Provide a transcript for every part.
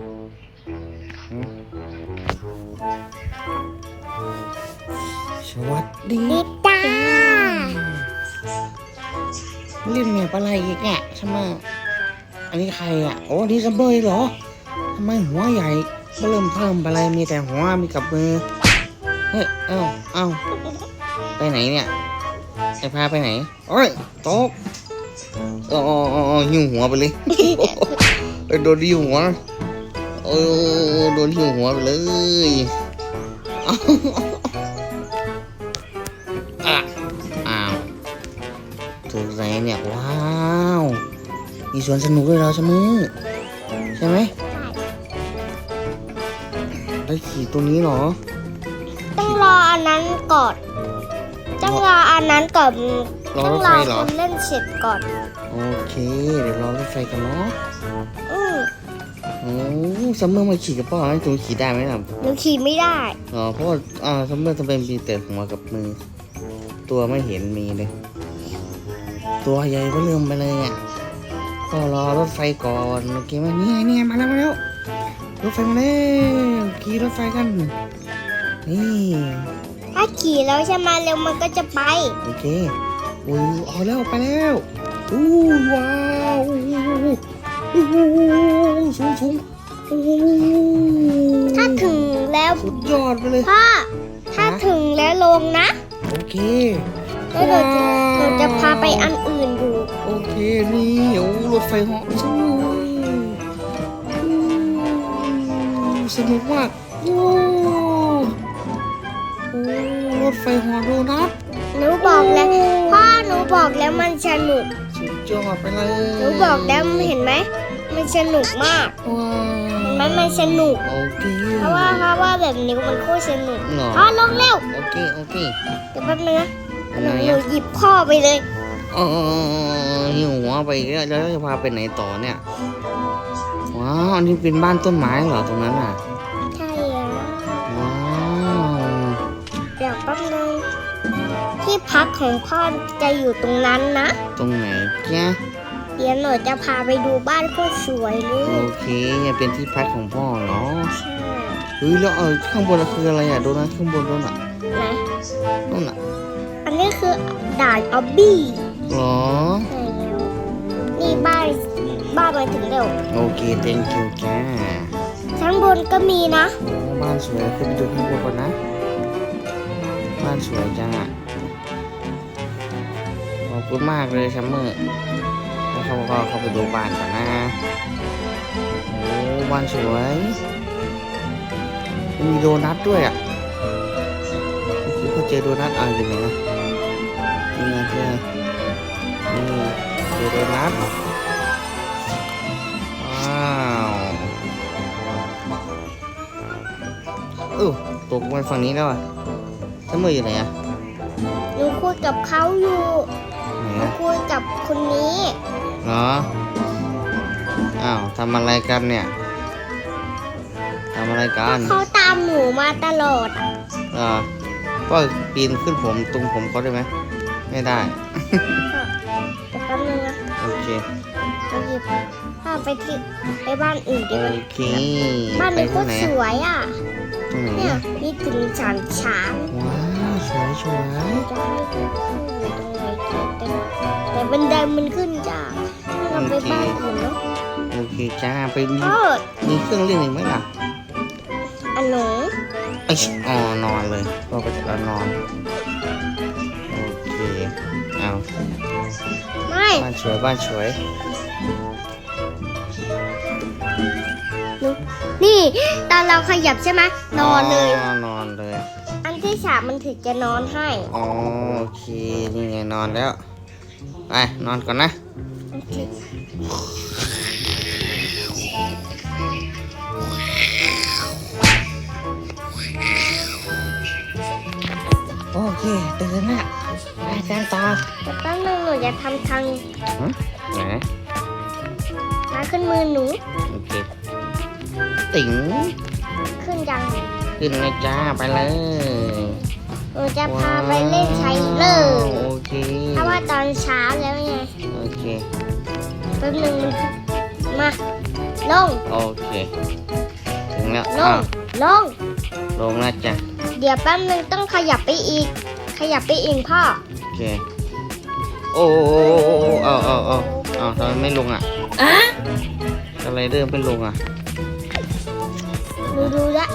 หืมสวัสดีดิตาเล่นแมปอะไรอีกเนี่ยทำไมอันนี้ใครอะโอ้นี่ซัมเบอร์เหรอทำไมหัวใหญ่เริ่มเพิ่มไปอะไรมีแต่หัวมีกับมือเฮ้ยเอ้าเอ้าไปไหนเนี่ยจะพาไปไหนโอ้ยโต๊ะอ๋ออ๋ออ๋อหิ้วหัวไปเลยเอ้ยโดนหิ้วหัว โอ้ยโดนหิ้วหัวไปเลยอ้าวอะอ้าวถูกใจเนี่ย ว้าว มีสวนสนุกด้วยเหราใช่ไหมใช่ไหมได้ขี่ตัวนี้เหรอ ต้องรออันนั้นก่อน ต้องรออันนั้นก่อนรอต้อรงถรไฟอเหรคอนเล่นเสร็จก่อน โอเค เดี๋ยวรอรถไฟกันเนาะอืม โอ้ซัมเมอร์มาขี่กับพ่อนะจูขี่ได้ไหมล่ะหนูขี่ไม่ได้ อ๋อเพราะว่าอ่าซัมเมอร์จะเป็นมีแต่หัวกับมือ ตัวไม่เห็นมีเลย ตัวใหญ่ก็เริ่มไปเลยอะก็รอรถไฟก่อนโอเคไหมนี่ไงนี่ไงมาแล้วมาแล้วรถไฟมาแล้วขี่รถไฟกันนี่ถ้าขี่แล้วใช่ไหมเร็วมันก็จะไปโอเคอู้เอาแล้วไปแล้วอู้ว้าว อู้สูงสูงอู้ถ้าถึงแล้วสุดยอดไปเลยพ่อถ้าถึงแล้วลงนะ โอเคแล้วหนูจะหนูจะพาไปอันอื่นอยู่โอเคนี่โอ้รถไฟเหาะสู้สนุกมากโอ้โอ้รถไฟเหอโดนัทหนูบอกแล้วพ่อหนูบอกแล้วมันสนุกสุดยอดไปเลยหนูบอกแล้วเห็นไหม มันสนุกมากว้าเห็นไหมมันสนุก โอเคเพราะว่าเพราะว่าแบบนี้มันโคตรสนุกเหรอพ่อลงเร็วโอเคโอเคเดี๋ยวแป๊บนึงนะอะไรหนูอะหยิบพ่อไปเลยอ๋อหิวหัวไปอีกแล้วแล้วจะพาไปไหนต่อเนี่ยว้าวอันนี้เป็นบ้านต้นไม้เหรอตรงนั้นอะใช่แล้วว้าวเดี๋ยวแป๊บนึงที่พักของพ่อจะอยู่ตรงนั้นนะ ตรงไหนแก เดี๋ยวหนูจะพาไปดูบ้านโคตรสวยเลโอย เคเนี่ยเป็นที่พักของพ่อเหรอใช่เฮ้ยแล้วเออข้างบนคืออะไรอะโดนัทข้างบนโดนัทไหนนั่นอะอันนี้คือด่านออบบี้เหรอใช่แล้วนี่บ้านบ้านมาถึงเร็วโอเค thank you จ้าข้างบนก็มีนะ โอ้บ้านสวยขึ้นไปดูข้างบนก่อนนะ บ้านสวยจังอะขอบคุณมากเลยซัมเมอร์แล้ว เขาก็เข้าไปดูบ้านก่อนนะโอ้บ้านสวยมีโดนัทด้วยอะคือเขาเจอโดนัทอะอยู่ไหนนะนี่ไงเจอนี่เจอโดนัทว้าวเออตกมาฝั่งนี้แล้วอะซัมเมออยู่ไหนอะหนูคุยกับเขาอยู่หนูคุยกับคนนี้ เหรอ อ้าวทำอะไรกันเนี่ยทำอะไรกันเขาตามหนูมาตลอดเออก็ปีนขึ้นผมตรงผมเขาได้ไหม ไม่ได้แต่แป๊บนึงนะโอเคเราหยิบผ้าไปที่ไปบ้านอื่นดีโอกว่าเคบ้านไปนี้โคตรงตรไหนสอะวยอะ ตรงไหนเนี่ยอะมีถึงสามช้างว้าวสวยสวยจะให้ดูขึ้นตรงไหนดีแต่แต่บันไดมันขึ้นจ้าถ้าเราไปบ้านอื่นเนาะโอเคจ้าไปมีพ่อมีเครื่องเล่นอีกไหมล่ะอันหนูไอยอ๋อนอนเลยก็ไปจะนอนโอเคเอาไม่บ้านสวยบ้านสวยหนูนี่ ตอนเราขยับใช่ไหมนอนเลย นอนเลย อันที่สามมันถึงจะนอนให้อ๋อโอเคนี่ไงนอนแล้วไปนอนก่อนนะ โอเค โอเคตื่นละไปกันต่อแต่แป๊บนึงหนูจะทำทางหึไหนมาขึ้นมือหนู โอเคติ๋งขึ้นยังขึ้นเลยจ้าไปเลยหนูจะพาไปเล่นไชเลอร์โอเคเพราะว่าตอนเช้าแล้วไง โอเค แป๊บนึงมันมาลงโอเค ถึงแล้วลอ้างวลง ลงแล้วจ้ะเดี๋ยวแป๊บนึงต้องขยับไปอีก ขยับไปอีกพ่อโอเค โอ้โอ้โอ้โอ้โอ้เอาเอาเอาเอาทำไมไม่ลงอะอะอะไรเดิมไม่ลงอะ ดูดูละ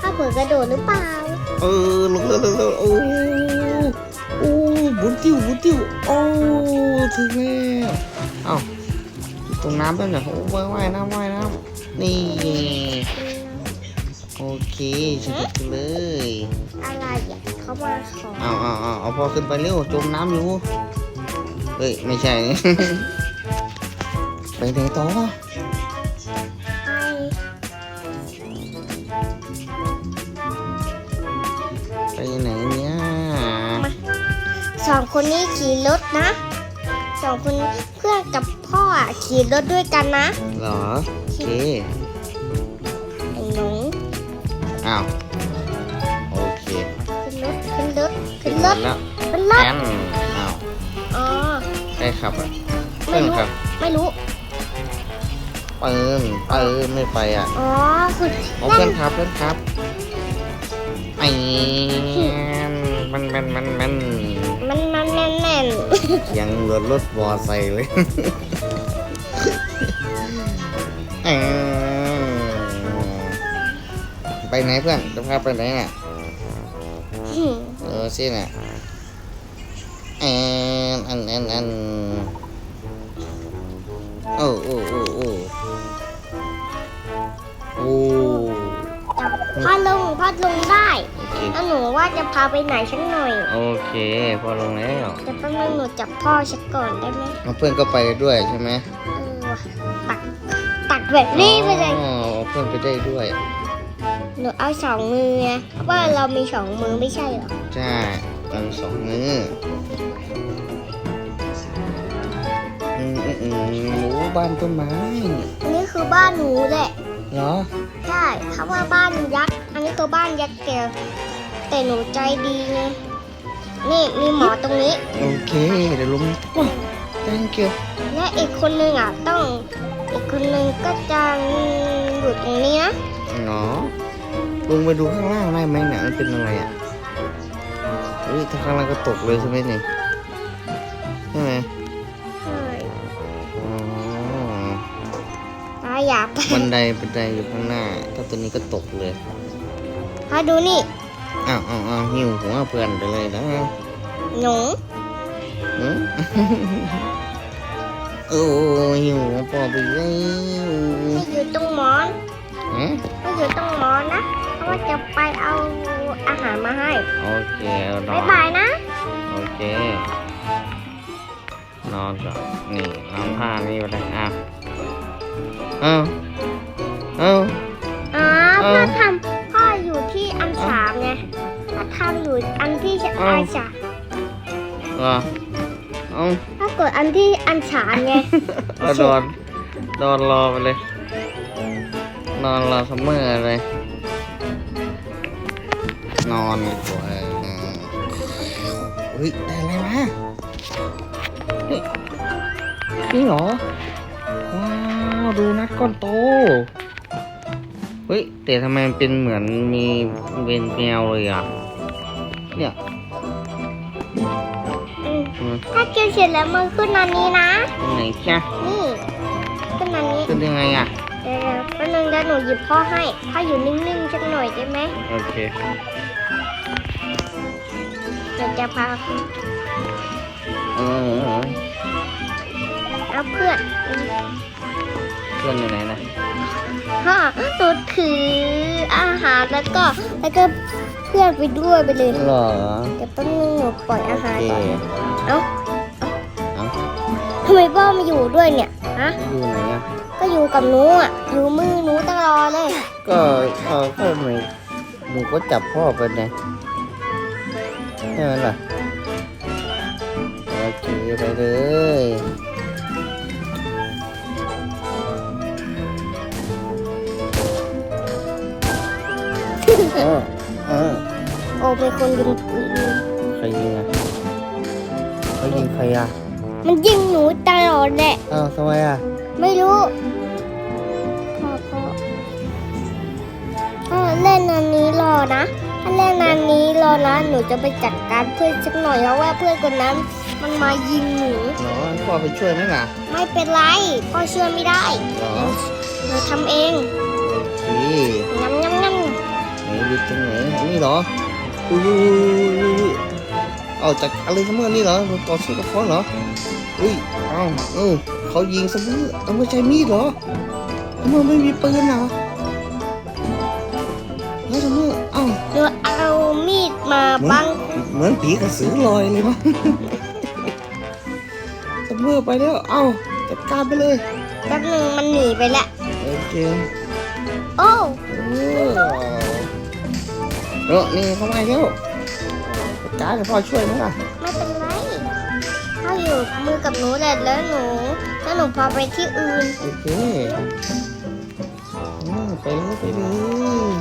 ถ้าเผื่อกระโดดหรือเปล่าเออลงแล้วลงแล้วโอ้โอ้บุญติ้วบุญติ้วโอ้ถึงแล้วเอ้าตร งน้ำด้วยเหรอโอ้ว่ายว่ายน้ำว่ายน้ำนี่ โอเคสนุกเลยอะไรอะเขามาขอเอาเอาเอาเอาพอขึ้นไปเร็วจมน้ำอยู่เฮ้ยไม่ใช่ ไปไหนต่อให้ไปไหนเนี่ยสองคนนี้ขี่รถนะ สองคนเพื่อนกับพ่ออะขี่รถด้วยกันนะเหรอ โอเค ไอ้หนูอ้าว โอเคขึ้นรถขึ้นรถขึ้นรถแล้วขึ้นรแอถนอ้าวอ๋อ ใครขับอะไม่เพื่อนรู้ขับไม่รู้ เปินเปินไม่ไปอะอ๋อคือโอ้นั่เพื่อนนขับเพื่อนขับไอ้มันมันมันมันมันมันแน่นแน่นยังรถรถบอใส่เลยเอิ่มไปไหนเพื่อนจะพาไปไหนน่ะอืมเออสิน่ะแอนอันอันอันโอ้โอ้โอ้โอ้โอ้พัดลงพัดลงได้ โอเคแล้วหนูว่าจะพาไปไหนสักหน่อย โอเค พอลงแล้วแต่แป๊บนึงหนูจับพ่อฉันก่อนได้ไหมแล้วเพื่อนก็ไปด้วยใช่ไหมเออว่ะตักตักแบบนี้ไปเลย อ๋อเพื่อนไปได้ด้วย หนูเอาสองมือไงเพราะว่าเรามีสองมือไม่ใช่เหรอ ใช่มันสองมืออืมอืมอืมหมูบ้านต้นไม้ อันนี้คือบ้านหนูแหละเหรอ ใช่ถ้าว่าบ้านยักษ์อั นนี้คือบ้านยักษ์แกแต่หนูใจดีไงนี่มีหมอตรงนี้ โอเค เดี๋ยวลงว้าว thank you และอีกคนนึงอะต้อง อีกคนนึงก็จะอยู่ตรงนี้นะเนาะลงไปดูข้างล่างได้ไหมเนี่ยมันเป็นอะไรอะเฮ้ยถ้าข้างล่างก็ตกเลยใช่ไหมเนี่ยใช่ไหมใช่อ๋อตาอยากไปบันไดบันไดอยู่ข้างหน้า ถ้าตัวนี้ก็ตกเลย พาดูนี่ อ้าวอ้าวอ้าวหิวหัวเพื่อนไปเลยนะหนูหืม โอ้หิวหัวพ่อไปแล้วไม่อยู่ตรงหมอนฮะไม่อยู่ตรงหมอนนะ เพราะว่าจะไปเอาอาหารมาให้ โอเคเอานอบายนบายนะ โอเค นอนก่อนนี่นอนผ้านี่ไปเลยอะเอ้าเอ้าอ๋ อันที่เอออันสามเหรอเอ้าพ่อกดอันที่อันสามไงเรานอนนอนรอไปเลย นอนรอซัมเมอร์เลย นอนดีกว่าอืมเฮ้ยได้อะไรมาเฮ้ยนี่เหรอ ว้าวดูนัดก้อนโต เฮ้ยแต่ทำไมมันเป็นเหมือนมีเป็นแมวเลยอะ เนี่ย เสร็จแล้วมือขึ้นอันนี้นะ ตรงไหนแค่นี่ ขึ้นอันนี้ขึ้นยังไงอะ เดี๋ยวแป๊บนึงเดี๋ยวหนูหยิบพ่อให้พ่ออยู่นิ่งๆสักหน่อยได้ไหมโอเคเดี๋ยวจะพาเออเอาเพื่อนเพื่อนอยู่ไหนนะพ่อหนูถืออาหารแล้วก็แล้วก็เพื่อนไปด้วยไปเลยเหรอเดี๋ยวแป๊บนึงหนูปล่อยอาโอหารเคก่อนเอ้าเอ้า ทำไมพ่อมาอยู่ด้วยเนี่ย ฮะ อยู่ไหนอะ ก็อยู่กับหนูอะ อยู่มือหนูตลอดเลย ก็เออก็หนูหนูก็จับพ่อไปไงใช่ไหมล่ะ โอเคไปเลยเออเออโอเป็นคนยิงปืนใครยิงอะเขายิงใครอะ มันยิงหนูตลอดแหละ อ้าวทำไมอะ ไม่รู้พ่พ่อพ่เล่นอันนี้รอนะ ถ้าเล่นอันนี้รอนะ หนูจะไปจัดการเพื่อนสักหน่อยเพราะว่าเพื่อนคนนั้น มันมายิงหนูอ๋อพ่อไปช่วยไหมล่ะไม่เป็นไร พ่อช่วยไม่ได้ หนอหนูทำเองทียำยำยำไหนดูตรงไหนนี่เหรออุ้ยอุ้ยอุ้ยอุ้ยอุ้ยเอาจากอะไรทั้งหมดนี่เหรอต่อสู้กับฟอนเหรอ อุ้ยเอาเออเขายิงเสมอเอาไม่ใช่มีดเหรอเสมอไม่มีปืนเหรอแล้วเสมอเอ้าำหนูเอามีดมาบังเหมือนผีกระสือลอยเลยมั้งเสมอไปแล้วเอ้าจัดการไปเลยแป๊บหนึงมันหนีไปแล้วโอเคโอ้เออเออนี่เข้ามาแล้วจัดการเดี๋ยวพ่อช่วยไหมล่ะไม่เป็นไร ถ้าอยู่มือกับหนูแหละแล้วหนูแล้วหนูพาไปที่อื่นโอเคอืมไปเลยไปเลย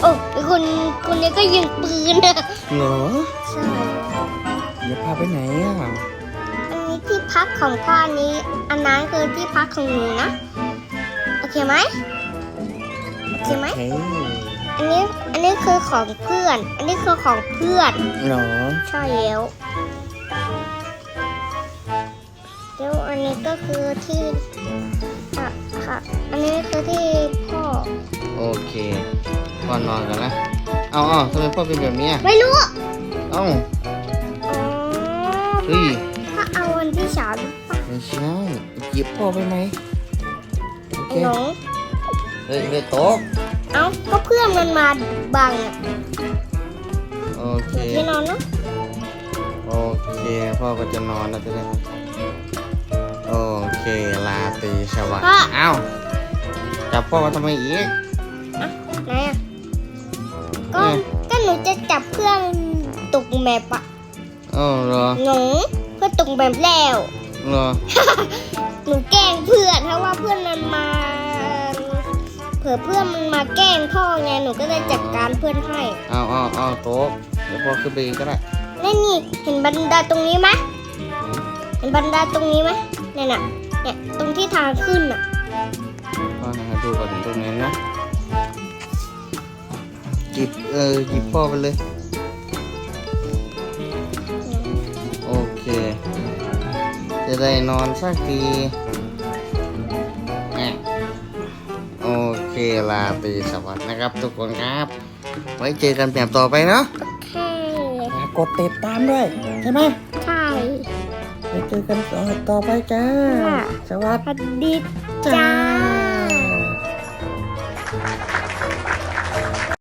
โอ้ยคนคนนี้ก็ยิงปืนอะเหรอใช่อย่าพาไปไหนอะอันนี้ที่พักของพ่ออันนี้ อันนั้นคือที่พักของหนูนะ โอเคไหมโอเคไหม โอเค อันนี้อันนี้คือของเพื่อน อันนี้คือของเพื่อนเหรอใช่แล้วแล้วอันนี้ก็คือที่ค่ะค่ะ อันนี้คือที่พ่อ โอเคพ่อนอนกันนะเอาเอาทำไมพ่อเป็นแบบเนี้ยไม่รู้ เอ้าอ๋อเฮ้ยถ้าเอาวันที่สามป่ะไม่ใช่หยิบพ่อไปไหมโอเคไอ้หนงเฮ้ยเฮ้ยโต๊ะ เอ้าก็เพื่อนมันมาบังอะโอเคที่นอนเนาะโอเคพ่อก็จะนอนแล้วจะได้โอเคลาตรีสวัสดิ์เอ้าจับพ่อมาทำไมอีกไหนอะก็ก็หนูจะจับเพื่อนตกแมปอะเอ้าเหรอหนูเพื่อนตกแมปแล้ว เหรอ หนูแกล้งเพื่อนเพราะว่าเพื่อนมันมาเผื่อเพื่อนมันมาแกล้งพ่อไงหนูก็เลยจัดการเพื่อนให้เอาเอาเอาโต๊ะเดี๋ยวพ่อขึ้นไปเองก็ได้แล้วนี่เห็นบันไดตรงนี้ไหมเห็นบันไดตรงนี้ไหมเนี่ยน่ะเนี่ยตรงที่ทางขึ้นอะพ่อหาดูก่อนตรงนั้นนะหยิบเออหยิบพ่อไปเลยโอเค จะได้นอนสักที ลาตรีสวัสดิ์นะครับ ทุกคนครับ ไว้เจอกันแบบต่อไปเนาะแค่กดติดตามด้วย ใช่ไหมใช่ไว้เจอกันต่อต่อไปจ้า ค่ะ สวัสสวัสดี